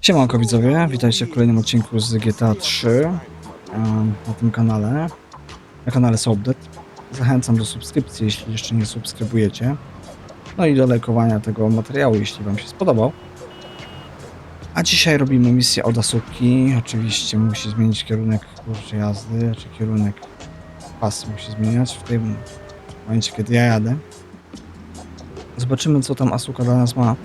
Siemanko widzowie, witajcie w kolejnym odcinku z GTA 3 em, na tym kanale, na kanale Sobdet. Zachęcam do subskrypcji, jeśli jeszcze nie subskrybujecie. No i do lajkowania tego materiału, jeśli Wam się spodobał. A dzisiaj robimy misję od Asuki. Oczywiście musi zmienić kierunek kurczę jazdy, czy kierunek pas musi zmieniać w tym momencie, kiedy ja jadę. Zobaczymy, co tam Asuka dla nas ma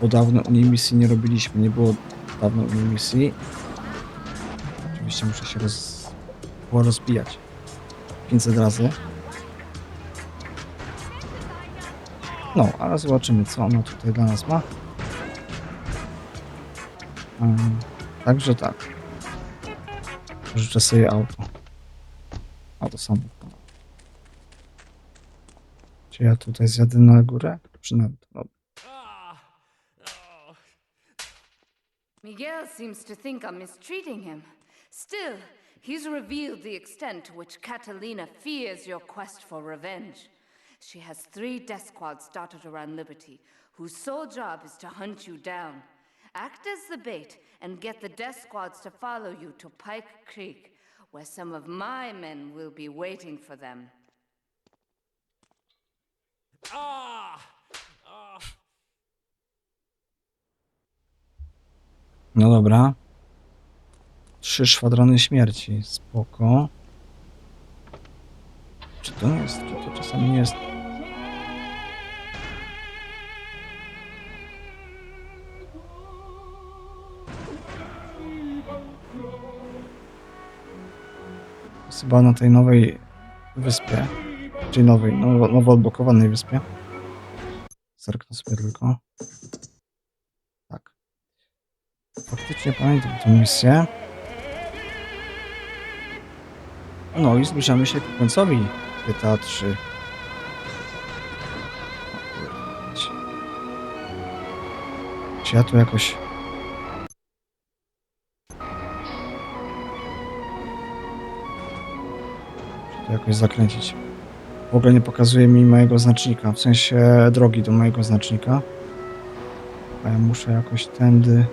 bo dawno u niej misji nie robiliśmy, nie było dawno u niej misji. Oczywiście muszę się roz... było rozbijać 500 razy. No, ale zobaczymy, co ona tutaj dla nas ma. Um, także tak. Życzę sobie auto. Auto samo. Czy ja tutaj zjadę na górę? Przynajmniej. No, Miguel seems to think I'm mistreating him. Still, he's revealed the extent to which Catalina fears your quest for revenge. She has three death squads dotted around Liberty, whose sole job is to hunt you down. Act as the bait and get the death squads to follow you to Pike Creek, where some of my men will be waiting for them. No dobra. Trzy szwadrony śmierci. Spoko. Czy to nie jest? Czy to czasami nie jest? Jest Chyba na tej nowej wyspie. Czyli nowej, nowo, nowo odblokowanej wyspie. Zerknę sobie tylko. Tak. Faktycznie pamiętam tę misję. No i zbliżamy się ku końcowi GTA 3. Czy ja tu jakoś... Czy tu jakoś zakręcić? W ogóle nie pokazuje mi mojego znacznika, w sensie drogi do mojego znacznika. A ja muszę jakoś tędy...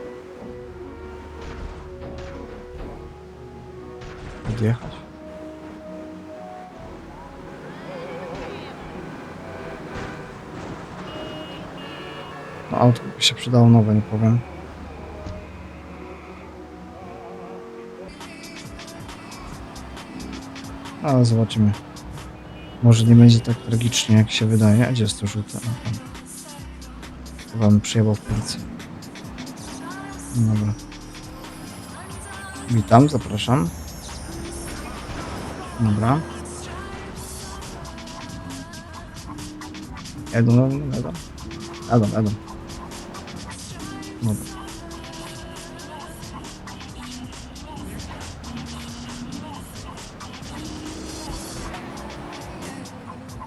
Odjechać. No auto by się przydało nowe, nie powiem. Ale zobaczymy. Może nie będzie tak tragicznie, jak się wydaje. A gdzie jest to żółte? Tam. Chyba bym przyjebał policji. Dobra. Witam, zapraszam. Dobra. Jadą, jadą, jadą. Jadą. Dobra.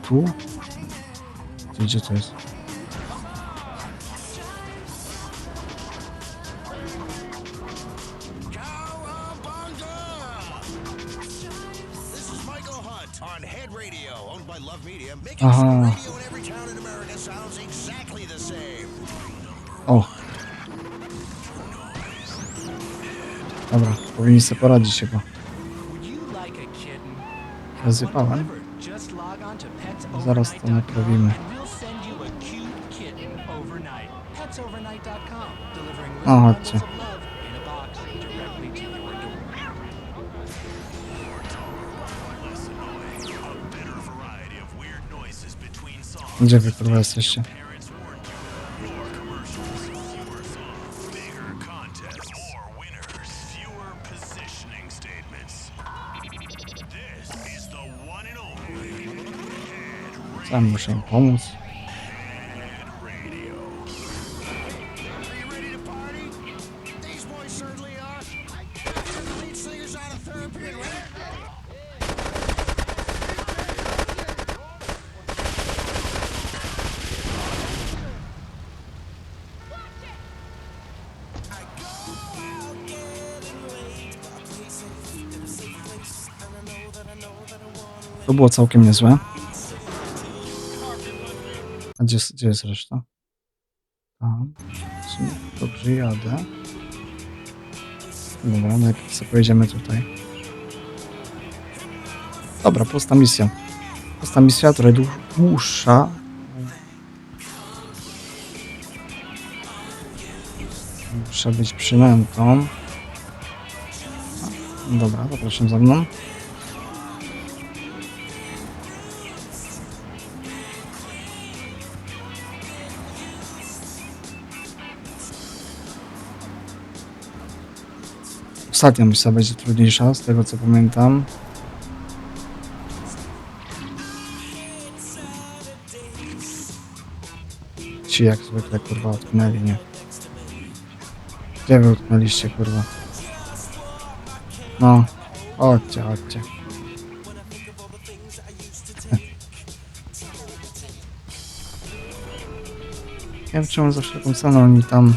Tu? Gdzie to jest? On Head Radio, owned by Love Media, making Aha. sure radio in every town in America sounds exactly the same. O! Dobra, powinni sobie poradzić chyba. Would you like a kitten? Rozsypałem. Just log on to Zaraz to naprawimy. and we'll Gdzie wy kurwa jesteście? Sam muszę pomóc. Było całkiem niezłe. A gdzie, gdzie jest reszta? Tam. Dobrze jadę. Dobra, najpierw sobie pojedziemy tutaj. Dobra, pusta misja. Pusta misja, trochę dłu- dłuższa. Muszę być przynętą. Dobra, zapraszam za mną. Ostatnia misja będzie trudniejsza, z tego co pamiętam. Ci jak zwykle kurwa utknęli, nie? Gdzie wy utknęliście kurwa? No, chodźcie, chodźcie. Nie wiem czemu za wszelką cenę oni tam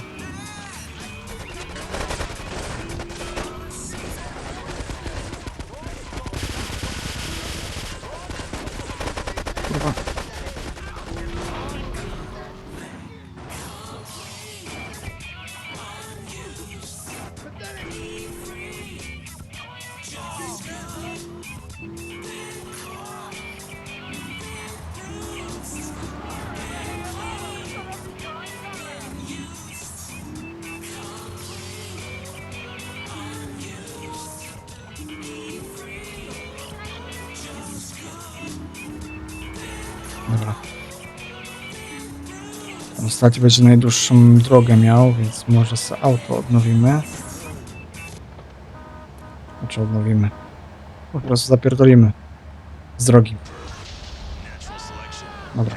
Dobra. Ostatni będzie najdłuższą drogę miał, więc może sobie auto odnowimy. Znaczy odnowimy. Po prostu zapierdolimy. Z drogi. Dobra.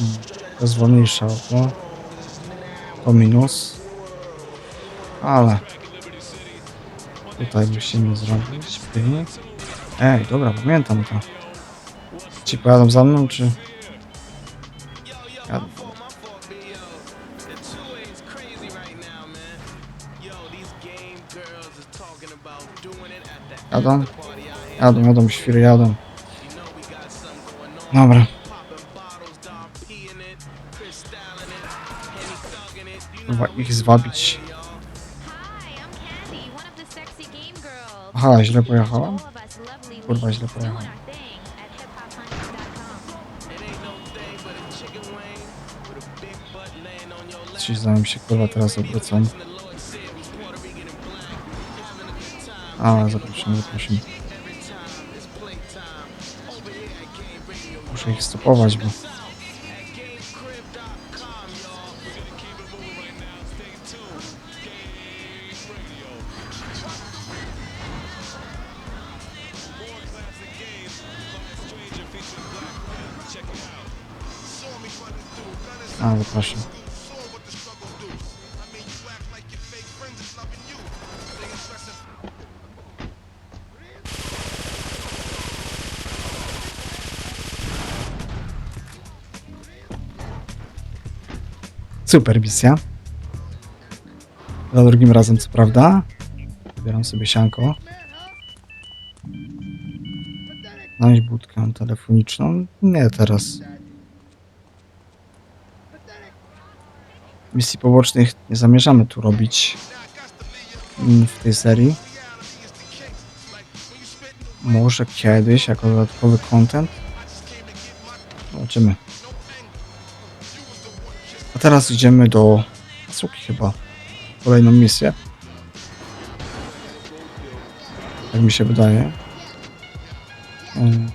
Mm, To jest wolniejsze auto. To minus. Ale... Tutaj musimy zrobić. Pyk. Ej, dobra, pamiętam to. Ci pojadą za mną, czy... Jadą. Jadą? Jadą, jadą, świry jadą. Dobra. Chyba ich zwabić. Aha, źle pojechałem? Kurwa, źle pojechałem. Ci zanim się kurwa teraz obrócą. A, zapraszam, zapraszam. Muszę ich stopować, bo... A, zapraszam. Super misja. Za drugim razem, co prawda. Zbieram sobie sianko. Znajdź budkę telefoniczną. Nie teraz. Misji pobocznych nie zamierzamy tu robić w tej serii. Może kiedyś jako dodatkowy content. Zobaczymy. Teraz idziemy do Suki chyba. Kolejną misję. Tak mi się wydaje. Mm.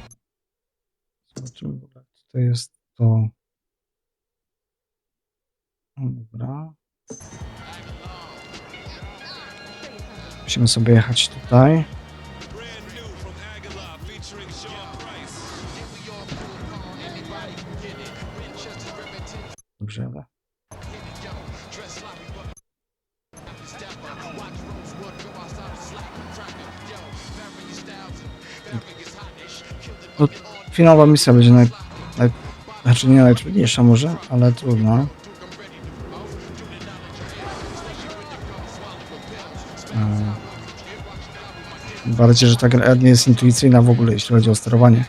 Zobaczymy. To jest to. No Dobra. Musimy sobie jechać tutaj. Dobrze, ale. Finalowa misja będzie naj, naj, znaczy nie najtrudniejsza może, ale trudna. E, Bardziej, że ta gra nie jest intuicyjna w ogóle, jeśli chodzi o sterowanie.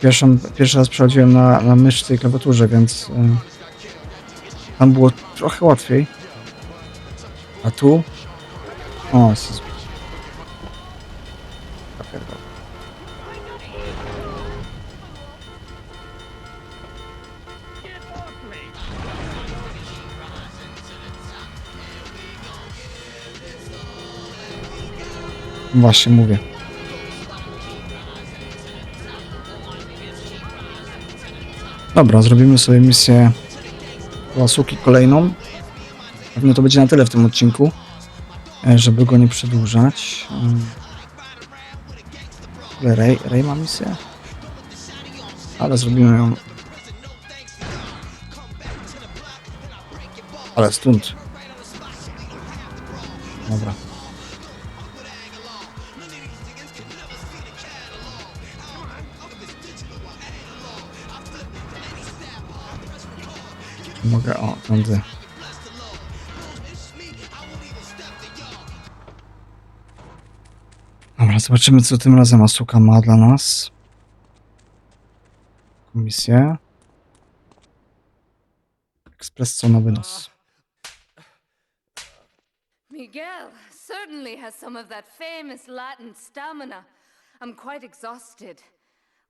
Pierwszą, pierwszy raz przechodziłem na, na myszce i klawiaturze, więc e, tam było trochę łatwiej. A tu O, Jezus. Właśnie mówię. Dobra, zrobimy sobie misję łasuki kolejną. Pewnie to będzie na tyle w tym odcinku, e, żeby go nie przedłużać. Ale Ray, Ray ma misję? Ale zrobimy ją. Ale stąd. Dobra. Mogę, o, tędy. Dobra, zobaczymy co tym razem Asuka ma dla nas. Komisję. Espresso na wynos. Miguel certainly has some of that famous Latin stamina. I'm quite exhausted.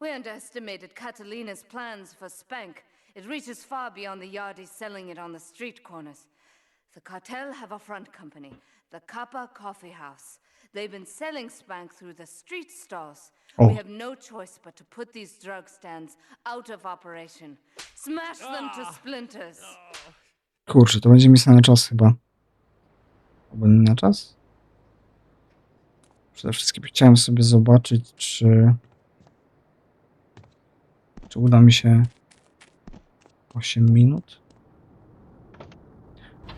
We underestimated Catalina's plans for Spank. It reaches far beyond the yardies selling it on the street corners. The cartel have a front company, the Kappa Coffee House. They've been selling Spank through the street stalls. Oh. We have no choice but to put these drug stands out of operation. Smash them to splinters. Kurczę, to będzie misja na czas chyba. Albo nie na czas? Przede wszystkim chciałem sobie zobaczyć, czy... Czy uda mi się... 8 minut?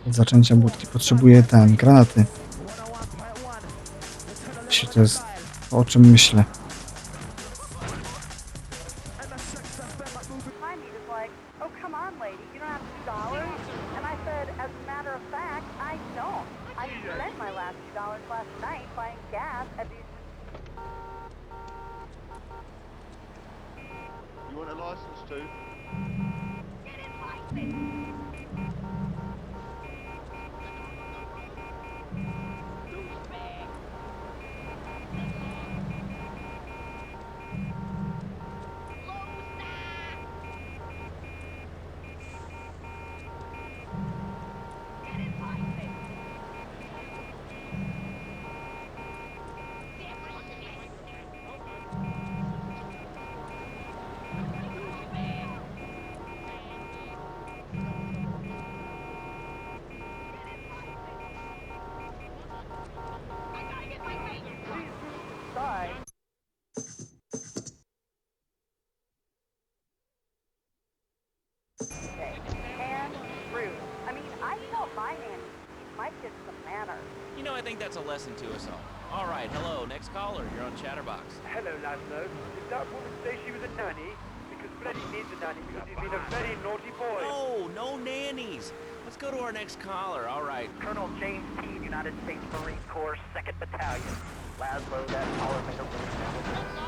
Od zaczęcia budki. Potrzebuję ten, granaty. Jeśli to jest o czym myślę. Think that's a lesson to us all. All right, hello, next caller. You're on Chatterbox. Hello, Laszlo. Did that woman say she was a nanny? Because Freddie needs a nanny because he's been a very naughty boy. No, no nannies. Let's go to our next caller. All right. Colonel James T, United States Marine Corps, 2nd Battalion. Laszlo, that caller made a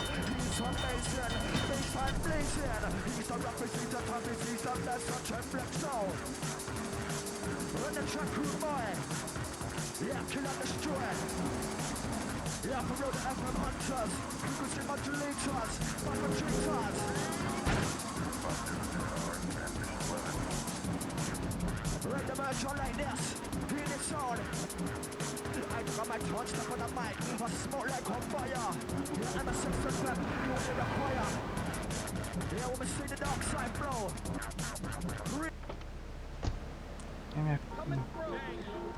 transformation Baseline bleaching East of rapid, east of traffic, east of less of reflex zone Run the track crew mine Yeah, kill and destroy Yeah, from the FM hunters Frequency modulators, microtreaters Run the merge on like this, feel this sound. Combat constant for the like on fire. In dark side,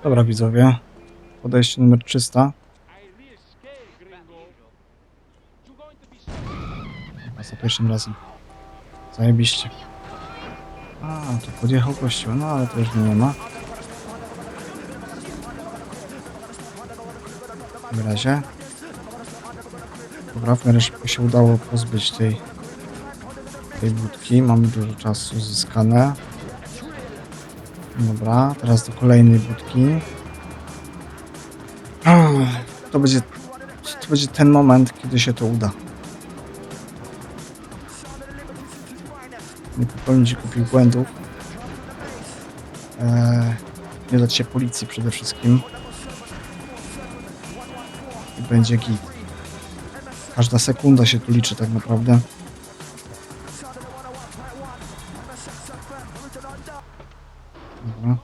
Dobra widzowie, podejście numer 300. A za pierwszym razem. Zajebiście. A, tu podjechał kościół, no ale to już nie ma. W razie. Dobra, w miarę szybko się udało pozbyć tej, tej budki. Mamy dużo czasu zyskane. Dobra, teraz do kolejnej budki. To będzie, to będzie ten moment, kiedy się to uda. Nie popełnić głupich błędów. Eee, nie dać się policji przede wszystkim. Będzie git. Każda sekunda się tu liczy tak naprawdę. Dobra.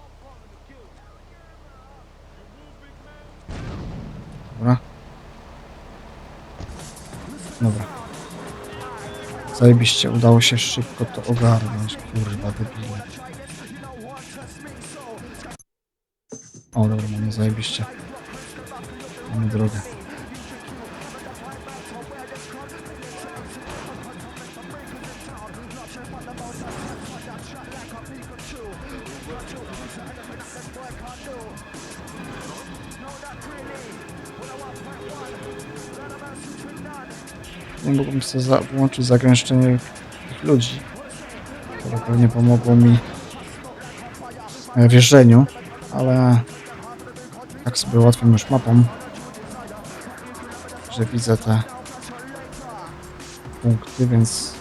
Dobra. Dobra. Zajebiście, udało się szybko to ogarnąć, kurwa debile. O, dobra, mamy zajebiście. Mamy drogę. Nie mogłem sobie za włączyć zagęszczenie tych ludzi, które pewnie pomogło mi w jeżdżeniu, ale tak sobie ułatwiam już mapą, że widzę te punkty, więc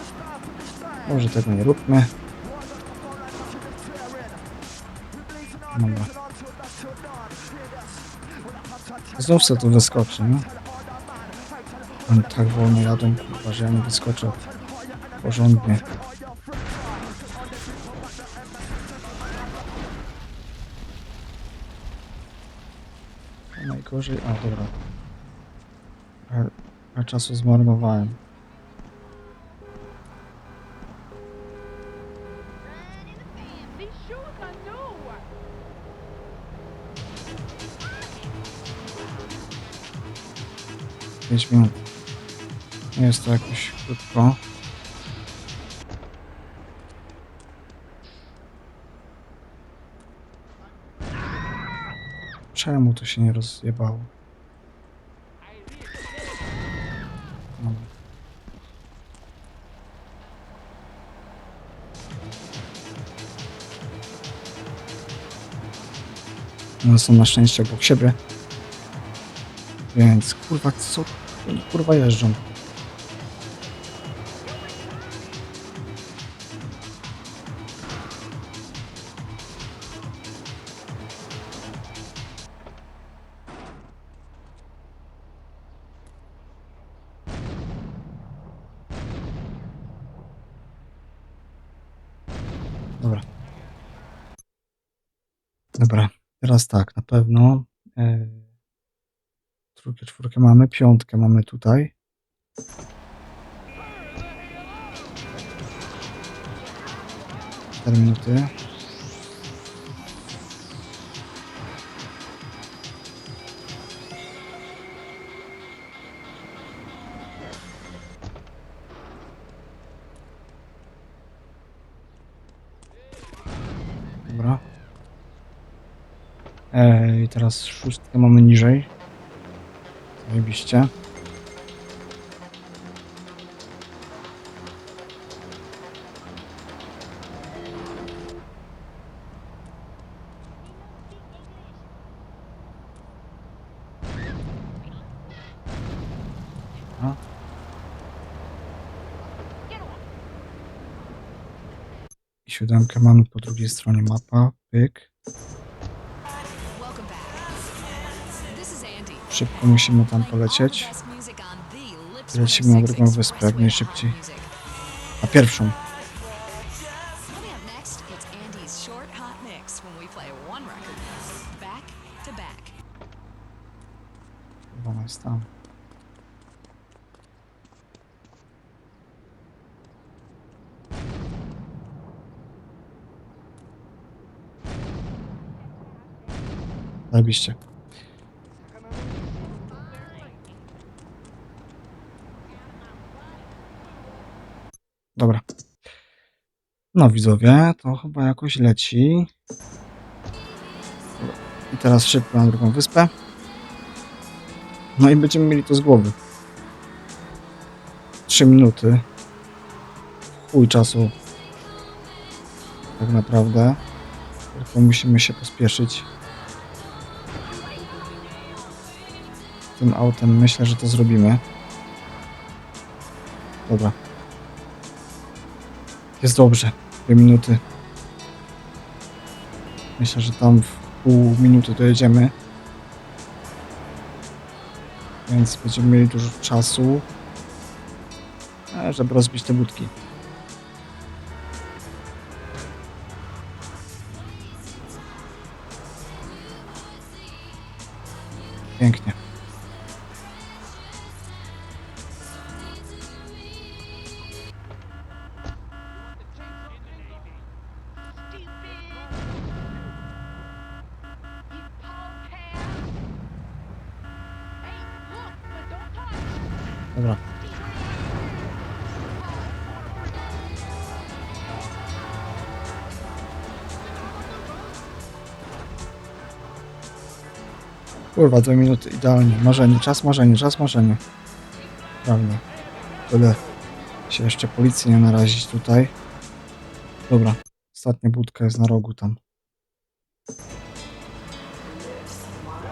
może tego nie róbmy. Dobra. Znów se tu wyskoczy, nie? Oni tak wolno jadą, kurwa, że ja nie wyskoczę porządnie. To Najgorzej, a dobra. Trochę, trochę czasu zmarnowałem. These shoes are new. 5 minut. Nie jest to jakoś krótko. Czemu to się nie rozjebało? No. One są na szczęście obok siebie. Więc kurwa, co kurwa jeżdżą? Dobra, teraz tak, na pewno. E, trójkę, czwórkę mamy, piątkę mamy tutaj. Cztery minuty. E, I teraz szóstkę mamy niżej. Zajebiście. Siódemkę mamy po drugiej stronie mapa. Pyk. Szybko musimy tam polecieć. Lecimy na drugą 106 wyspę jak najszybciej. Na pierwszą. It's Andy's short hot mix when we play one record back to back. Chyba ona jest tam. Zajebiście. Dobra. No widzowie, to chyba jakoś leci. I teraz szybko na drugą wyspę. No i będziemy mieli to z głowy. 3 minuty. Chuj czasu. Tak naprawdę. Tylko musimy się pospieszyć. Tym autem myślę, że to zrobimy. Dobra. Jest dobrze. Dwie minuty. Myślę, że tam w pół minuty dojedziemy. Więc będziemy mieli dużo czasu, e, żeby rozbić te budki. Dobra. Kurwa, dwie minuty, idealnie. Marzenie, czas marzenie, czas marzenie. Prawda. Tyle się jeszcze policji nie narazić tutaj. Dobra, ostatnia budka jest na rogu tam.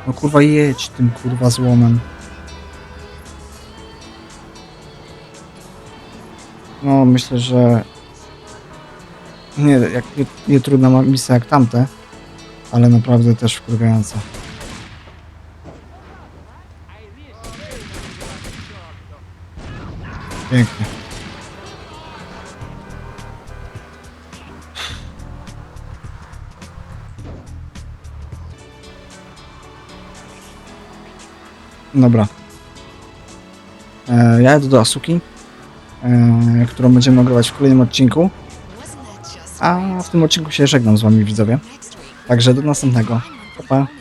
No kurwa jedź tym kurwa złomem. No myślę, że nie, jak, nie, nie trudna misja jak tamte, ale naprawdę też wkurwiająca. Pięknie. Dobra. E, ja jadę do Asuki, e, którą będziemy nagrywać w kolejnym odcinku. A w tym odcinku się żegnam z wami widzowie. Także do następnego. Pa, pa.